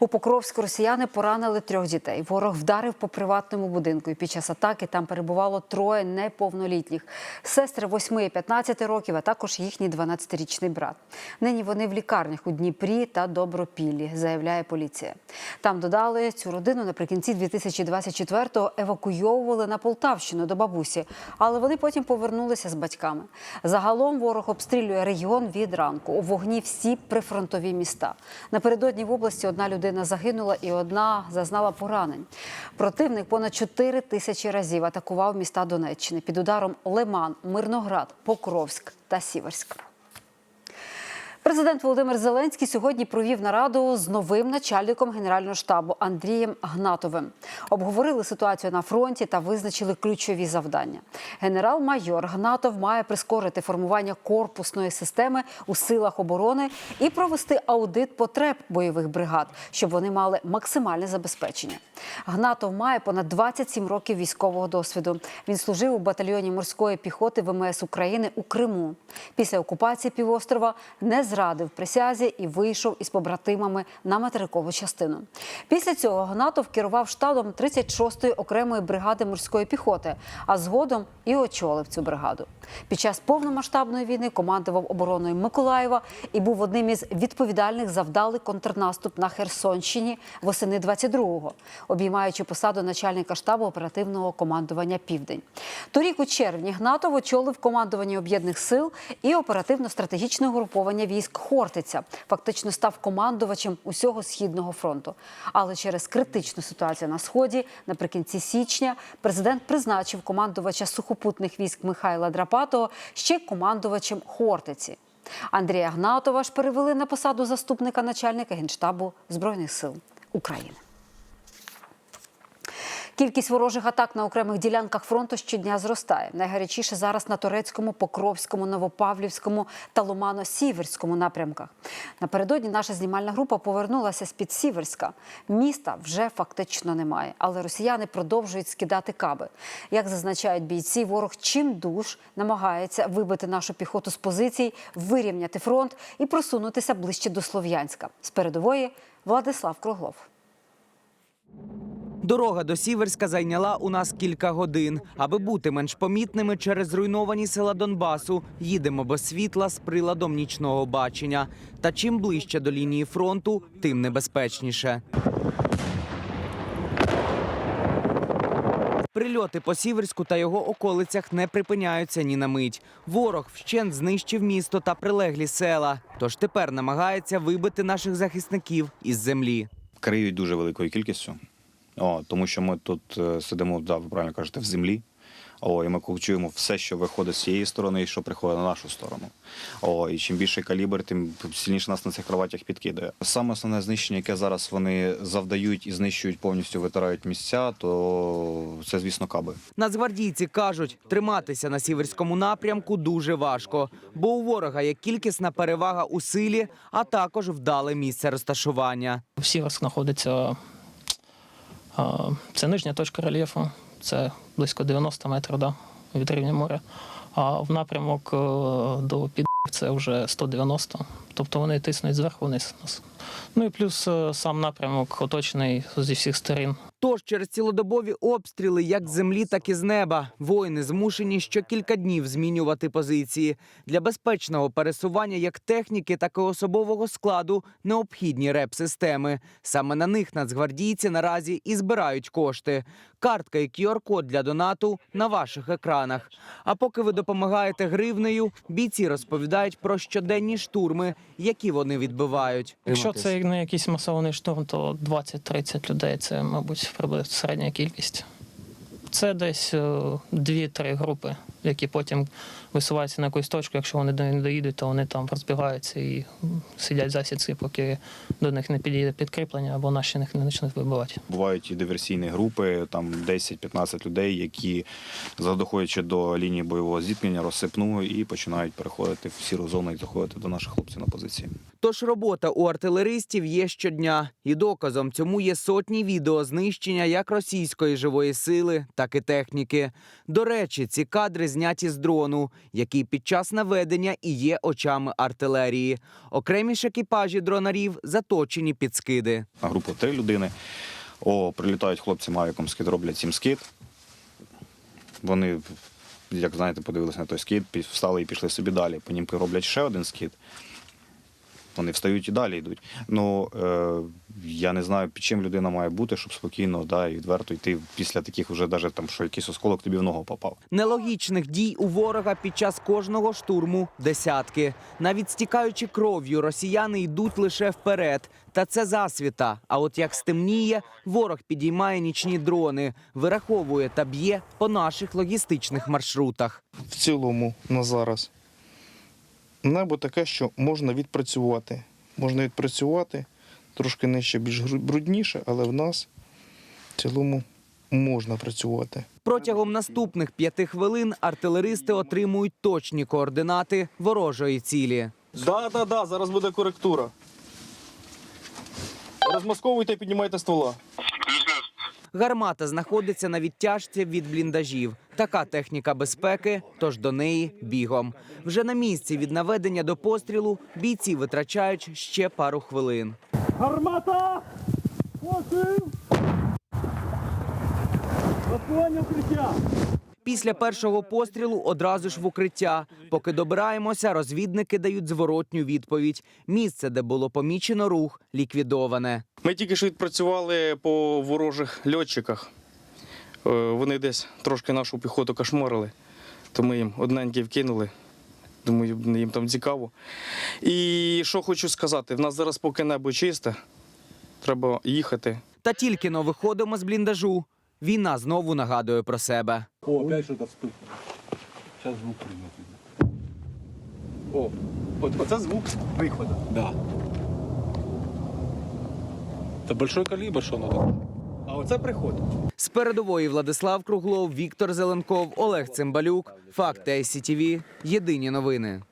У Покровську росіяни поранили трьох дітей. Ворог вдарив по приватному будинку. І під час атаки там перебувало троє неповнолітніх. Сестри 8 і 15 років, а також їхній 12-річний брат. Нині вони в лікарнях у Дніпрі та Добропіллі, заявляє поліція. Там додали цю родину наприкінці 2024-го евакуйовували на Полтавщину до бабусі, але вони потім повернулися з батьками. Загалом ворог обстрілює регіон від ранку. У вогні всі прифронтові міста. Напередодні в області одна людина загинула і одна зазнала поранень. Противник понад 4 тисячі разів атакував міста Донеччини під ударом Лиман, Мирноград, Покровськ та Сіверськ. Президент Володимир Зеленський сьогодні провів нараду з новим начальником генерального штабу Андрієм Гнатовим. Обговорили ситуацію на фронті та визначили ключові завдання. Генерал-майор Гнатов має прискорити формування корпусної системи у силах оборони і провести аудит потреб бойових бригад, щоб вони мали максимальне забезпечення. Гнатов має понад 27 років військового досвіду. Він служив у батальйоні морської піхоти ВМС України у Криму. Після окупації півострова не зрадив присязі і вийшов із побратимами на материкову частину. Після цього Гнатов керував штабом 36-ї окремої бригади морської піхоти, а згодом і очолив цю бригаду. Під час повномасштабної війни командував обороною Миколаєва і був одним із відповідальних за вдалий контрнаступ на Херсонщині восени 22-го, обіймаючи посаду начальника штабу оперативного командування Південь. Торік у червні Гнатов очолив командування об'єднаних сил і оперативно-стратегічне угруповання військ Хортиця. Фактично став командувачем усього східного фронту. Але через критичну ситуацію на сході наприкінці січня президент призначив командувача сухопутних військ Михайла Драпатого ще командувачем Хортиці. Андрія Гнатова ж перевели на посаду заступника начальника генштабу збройних сил України. Кількість ворожих атак на окремих ділянках фронту щодня зростає. Найгарячіше зараз на турецькому, покровському, новопавлівському та лумано-сіверському напрямках. Напередодні наша знімальна група повернулася з під Сіверська. Міста вже фактично немає, але росіяни продовжують скидати каби. Як зазначають бійці, ворог чим душ намагається вибити нашу піхоту з позицій, вирівняти фронт і просунутися ближче до Слов'янська. З передової Владислав Круглов. Дорога до Сіверська зайняла у нас кілька годин. Аби бути менш помітними через зруйновані села Донбасу, їдемо без світла з приладом нічного бачення. Та чим ближче до лінії фронту, тим небезпечніше. Прильоти по Сіверську та його околицях не припиняються ні на мить. Ворог вщент знищив місто та прилеглі села. Тож тепер намагається вибити наших захисників із землі. криють дуже великою кількістю. О, тому що ми тут е, сидимо, да, ви правильно кажете, в землі. О, і ми чуємо все, що виходить з цієї сторони і що приходить на нашу сторону. О, і чим більший калібр, тим сильніше нас на цих кроватях підкидає. Саме основне знищення, яке зараз вони завдають і знищують повністю витирають місця, то це, звісно, каби. Нацгвардійці кажуть, триматися на сіверському напрямку дуже важко, бо у ворога є кількісна перевага у силі, а також вдале місце розташування. Сіверськ знаходиться. Це нижня точка рельєфу, це близько 90 метрів да, від рівня моря. А в напрямок е, до під це вже 190. Тобто вони тиснуть зверху вниз нас. Ну і плюс е, сам напрямок оточений зі всіх сторін. Тож через цілодобові обстріли як з землі, так і з неба воїни змушені щокілька днів змінювати позиції для безпечного пересування як техніки, так і особового складу необхідні реп-системи. Саме на них нацгвардійці наразі і збирають кошти. Картка і QR-код для донату на ваших екранах. А поки ви допомагаєте гривнею, бійці розповідають про щоденні штурми, які вони відбивають. Якщо це не якийсь масований штурм, то 20-30 людей це, мабуть, приблизно середня кількість. Це десь е, 2-3 групи, які потім висуваються на якусь точку. Якщо вони не доїдуть, то вони там розбігаються і сидять засідки, поки до них не підійде підкріплення або наші їх не почнуть вибивати. Бувають і диверсійні групи, там 10-15 людей, які доходячи до лінії бойового зіткнення, розсипну і починають переходити в сіру зону і заходити до наших хлопців на позиції. Тож робота у артилеристів є щодня, і доказом цьому є сотні відео знищення як російської живої сили, так і техніки. До речі, ці кадри зняті з дрону, який під час наведення і є очами артилерії. Окремі ж екіпажі дронарів заточені під скиди. На групу три людини. О, прилітають хлопці мавіком скид, роблять сім скид. Вони, як знаєте, подивилися на той скид, встали і пішли собі далі. По ним роблять ще один скид. Вони встають і далі йдуть. Ну е, я не знаю, під чим людина має бути, щоб спокійно да, і відверто йти після таких вже навіть там, що якийсь осколок тобі в ногу попав. Нелогічних дій у ворога під час кожного штурму десятки. Навіть стікаючи кров'ю, росіяни йдуть лише вперед. Та це засвіта. А от як стемніє, ворог підіймає нічні дрони, вираховує та б'є по наших логістичних маршрутах. в цілому на зараз. Небо таке, що можна відпрацювати. Можна відпрацювати трошки нижче, більш брудніше, але в нас в цілому можна працювати. Протягом наступних п'яти хвилин артилеристи отримують точні координати ворожої цілі. Да, да, да, зараз буде коректура. Розмасковуйте і піднімайте ствола. Гармата знаходиться на відтяжці від бліндажів. Така техніка безпеки, тож до неї бігом. Вже на місці від наведення до пострілу бійці витрачають ще пару хвилин. Гармата! Постріл! Розпування укриття! Після першого пострілу одразу ж в укриття. Поки добираємося, розвідники дають зворотню відповідь. Місце, де було помічено рух, ліквідоване. Ми тільки що відпрацювали по ворожих льотчиках. Е, Вони десь трошки нашу піхоту кошмарили, то ми їм одненькі вкинули. Думаю, їм там цікаво. І що хочу сказати: в нас зараз поки небо чисте, треба їхати. Та тільки но виходимо з бліндажу. Війна знову нагадує про себе. О, опять что-то вспыхнуло. Сейчас звук придет. О, вот, оце звук выхода. Да. Це большой калібр, що воно таке? А оце приход. З передової Владислав Круглов, Віктор Зеленков, Олег Цимбалюк. Факти СІТВ. Єдині новини.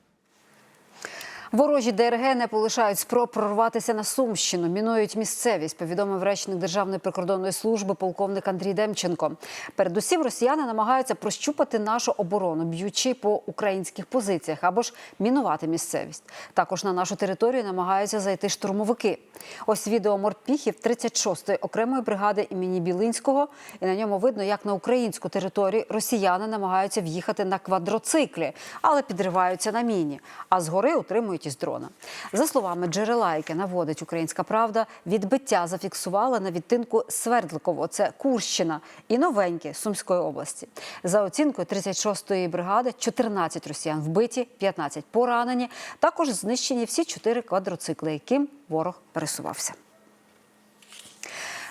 Ворожі ДРГ не полишають спроб прорватися на Сумщину, мінують місцевість, повідомив речник Державної прикордонної служби полковник Андрій Демченко. Передусім, росіяни намагаються прощупати нашу оборону, б'ючи по українських позиціях або ж мінувати місцевість. Також на нашу територію намагаються зайти штурмовики. Ось відео морпіхів 36-ї окремої бригади імені Білинського, і на ньому видно, як на українську територію росіяни намагаються в'їхати на квадроциклі, але підриваються на міні. А згори утримують із дрона. За словами джерела, яке наводить Українська Правда, відбиття зафіксували на відтинку Свердликово, це Курщина, і новеньке Сумської області. За оцінкою 36-ї бригади, 14 росіян вбиті, 15 поранені. Також знищені всі чотири квадроцикли, яким ворог пересувався.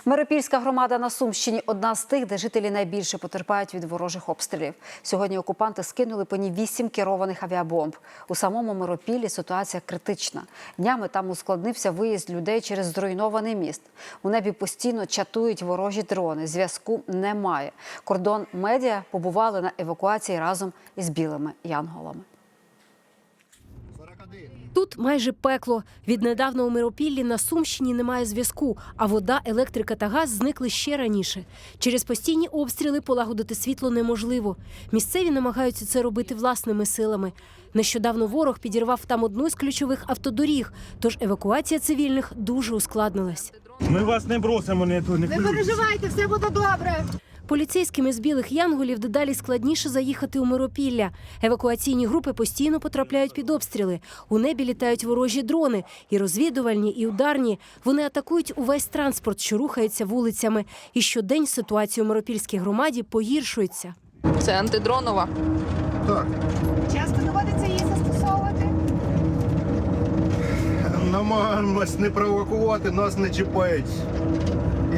Миропільська громада на Сумщині одна з тих, де жителі найбільше потерпають від ворожих обстрілів. Сьогодні окупанти скинули по ній вісім керованих авіабомб. У самому Миропіллі ситуація критична. Днями там ускладнився виїзд людей через зруйнований міст. У небі постійно чатують ворожі дрони. Зв'язку немає. Кордон медіа побували на евакуації разом із білими янголами. Тут майже пекло. Віднедавна у Миропіллі на Сумщині немає зв'язку, а вода, електрика та газ зникли ще раніше. Через постійні обстріли полагодити світло неможливо. Місцеві намагаються це робити власними силами. Нещодавно ворог підірвав там одну з ключових автодоріг, тож евакуація цивільних дуже ускладнилась. Ми вас не бросимо, не, не Не переживайте, все буде добре. Поліцейським із білих янголів дедалі складніше заїхати у Миропілля. Евакуаційні групи постійно потрапляють під обстріли. У небі літають ворожі дрони, і розвідувальні, і ударні. Вони атакують увесь транспорт, що рухається вулицями. І щодень ситуація у Миропільській громаді погіршується. Це антидронова. Часто доводиться її застосовувати. Намагаємось не провокувати, нас не чіпають.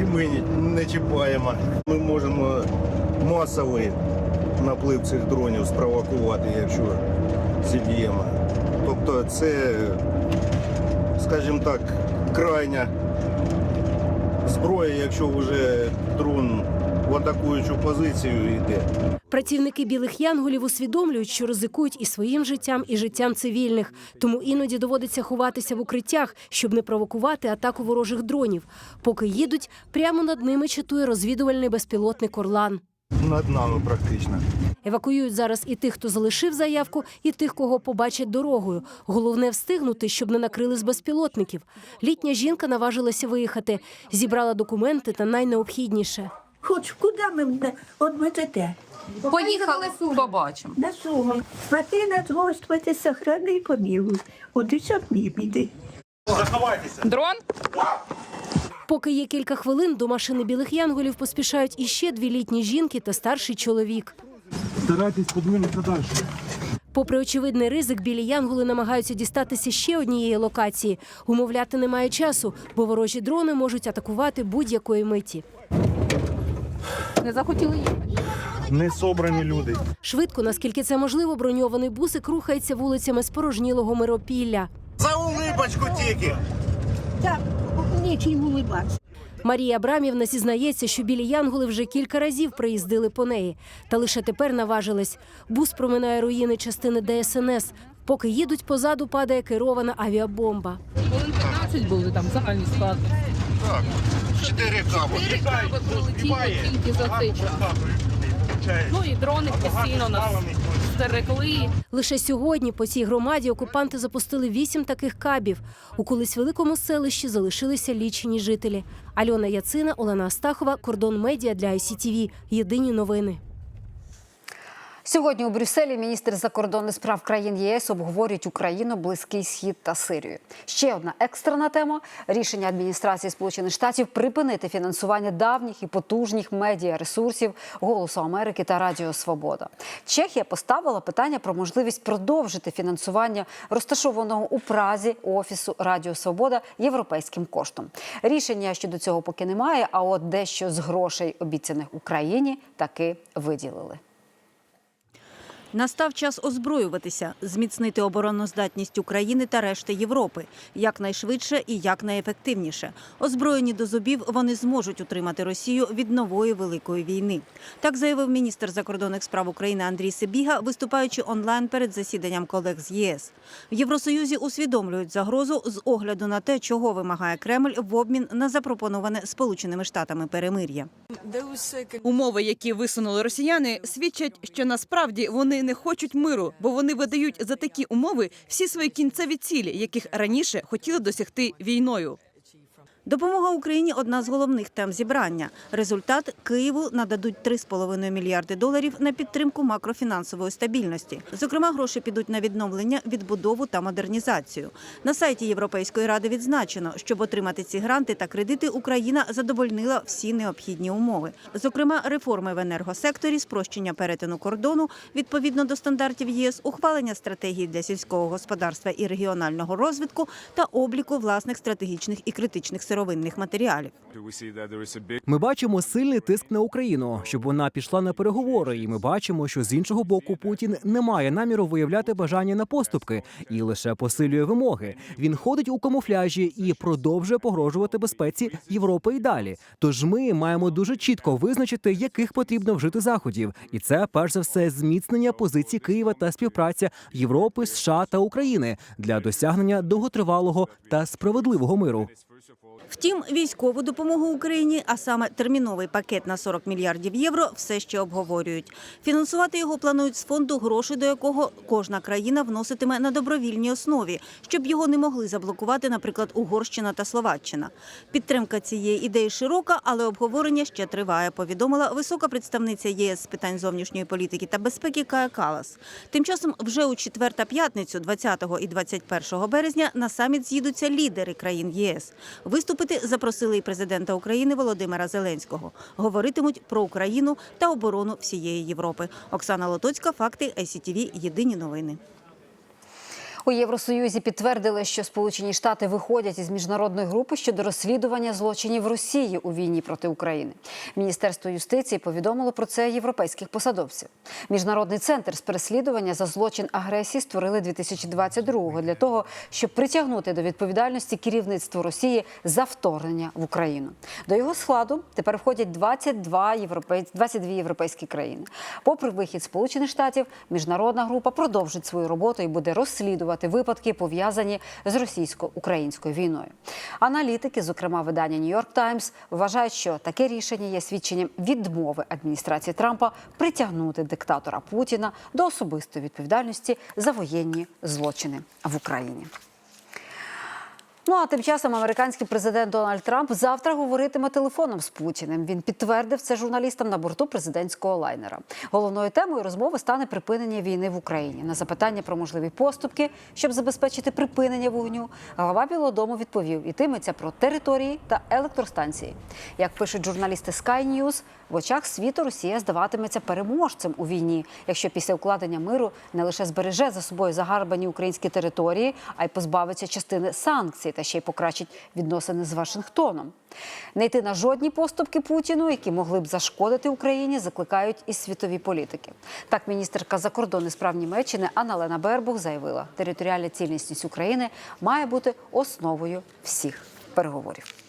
І ми не чіпаємо. Ми можемо масовий наплив цих дронів спровокувати, якщо зіб'ємо. Тобто це, скажімо так, крайня зброя, якщо вже дрон в атакуючу позицію йде. Працівники білих янголів усвідомлюють, що ризикують і своїм життям, і життям цивільних. Тому іноді доводиться ховатися в укриттях, щоб не провокувати атаку ворожих дронів. Поки їдуть, прямо над ними чатує розвідувальний безпілотник Орлан. Над нами практично. Евакуюють зараз і тих, хто залишив заявку, і тих, кого побачать дорогою. Головне встигнути, щоб не накрили з безпілотників. Літня жінка наважилася виїхати, зібрала документи та найнеобхідніше. Хоч куди ми мене одведете? Поїхали, побачимо. На суми. Спаси нас, Господи, сохрани і помилуй. От щоб не біди. Дрон? Поки є кілька хвилин, до машини білих янголів поспішають іще дві літні жінки та старший чоловік. Старайтесь подвинутися далі. Попри очевидний ризик, білі янголи намагаються дістатися ще однієї локації. Умовляти немає часу, бо ворожі дрони можуть атакувати будь-якої миті. Не захотіли їхати. Не собрані люди. Швидко, наскільки це можливо, броньований бусик рухається вулицями спорожнілого миропілля. За улипочку тільки. Так, нічим улибатися. Марія Абрамівна зізнається, що білі янголи вже кілька разів приїздили по неї. Та лише тепер наважились. Бус проминає руїни частини ДСНС. Поки їдуть позаду, падає керована авіабомба. Хвилин 15 були там загальні склад. Так, чотири капи. Чотири прилетіло тільки за цей час. Ну і дрони постійно нас стерегли. Лише сьогодні по цій громаді окупанти запустили вісім таких кабів. У колись великому селищі залишилися лічені жителі. Альона Яцина, Олена Астахова, Кордон Медіа для ICTV. Єдині новини. Сьогодні у Брюсселі міністр закордонних справ країн єС обговорюють Україну, Близький Схід та Сирію. Ще одна екстрена тема рішення адміністрації Сполучених Штатів припинити фінансування давніх і потужних медіа ресурсів Голосу Америки та Радіо Свобода. Чехія поставила питання про можливість продовжити фінансування розташованого у Празі офісу Радіо Свобода європейським коштом. Рішення щодо цього поки немає. А от дещо з грошей, обіцяних Україні, таки виділили. Настав час озброюватися, зміцнити обороноздатність України та решти Європи якнайшвидше і якнайефективніше. Озброєні до зубів вони зможуть утримати Росію від нової великої війни. Так заявив міністр закордонних справ України Андрій Сибіга, виступаючи онлайн перед засіданням колег з ЄС. В Євросоюзі усвідомлюють загрозу з огляду на те, чого вимагає Кремль в обмін на запропоноване Сполученими Штатами перемир'я. Умови, які висунули росіяни, свідчать, що насправді вони не хочуть миру, бо вони видають за такі умови всі свої кінцеві цілі, яких раніше хотіли досягти війною. Допомога Україні одна з головних тем зібрання. Результат Києву нададуть 3,5 мільярди доларів на підтримку макрофінансової стабільності. Зокрема, гроші підуть на відновлення, відбудову та модернізацію. На сайті Європейської ради відзначено, щоб отримати ці гранти та кредити, Україна задовольнила всі необхідні умови. Зокрема, реформи в енергосекторі, спрощення перетину кордону відповідно до стандартів ЄС, ухвалення стратегії для сільського господарства і регіонального розвитку та обліку власних стратегічних і критичних сировинних матеріалів. Ми бачимо сильний тиск на Україну, щоб вона пішла на переговори. І ми бачимо, що з іншого боку Путін не має наміру виявляти бажання на поступки і лише посилює вимоги. Він ходить у камуфляжі і продовжує погрожувати безпеці Європи і далі. Тож ми маємо дуже чітко визначити, яких потрібно вжити заходів, і це перш за все зміцнення позицій Києва та співпраця Європи, США та України для досягнення довготривалого та справедливого миру. Втім, військову допомогу Україні, а саме терміновий пакет на 40 мільярдів євро, все ще обговорюють. Фінансувати його планують з фонду, гроші до якого кожна країна вноситиме на добровільній основі, щоб його не могли заблокувати, наприклад, Угорщина та Словаччина. Підтримка цієї ідеї широка, але обговорення ще триває. Повідомила висока представниця ЄС з питань зовнішньої політики та безпеки Кая Калас. Тим часом, вже у четвер та п'ятницю, 20 і 21 березня, на саміт з'їдуться лідери країн єС. Виступити запросили і президента України Володимира Зеленського. Говоритимуть про Україну та оборону всієї Європи. Оксана Лотоцька, факти ICTV, Єдині новини. У Євросоюзі підтвердили, що Сполучені Штати виходять із міжнародної групи щодо розслідування злочинів Росії у війні проти України. Міністерство юстиції повідомило про це європейських посадовців. Міжнародний центр з переслідування за злочин агресії створили 2022-го для того, щоб притягнути до відповідальності керівництво Росії за вторгнення в Україну. До його складу тепер входять 22 європейські 22 європейські країни. Попри вихід Сполучених Штатів, міжнародна група продовжить свою роботу і буде розслідувати розслідувати випадки, пов'язані з російсько-українською війною. Аналітики, зокрема видання Нью-Йорк Таймс, вважають, що таке рішення є свідченням відмови адміністрації Трампа притягнути диктатора Путіна до особистої відповідальності за воєнні злочини в Україні. Ну а тим часом американський президент Дональд Трамп завтра говоритиме телефоном з Путіним. Він підтвердив це журналістам на борту президентського лайнера. Головною темою розмови стане припинення війни в Україні. На запитання про можливі поступки, щоб забезпечити припинення вогню, глава Білого Дому відповів: ітиметься про території та електростанції. Як пишуть журналісти Sky News, в очах світу Росія здаватиметься переможцем у війні, якщо після укладення миру не лише збереже за собою загарбані українські території, а й позбавиться частини санкцій та ще й покращить відносини з Вашингтоном. Не йти на жодні поступки Путіну, які могли б зашкодити Україні, закликають і світові політики. Так, міністерка закордонних справ Німеччини Анна Лена Бербух заявила, територіальна цілісність України має бути основою всіх переговорів.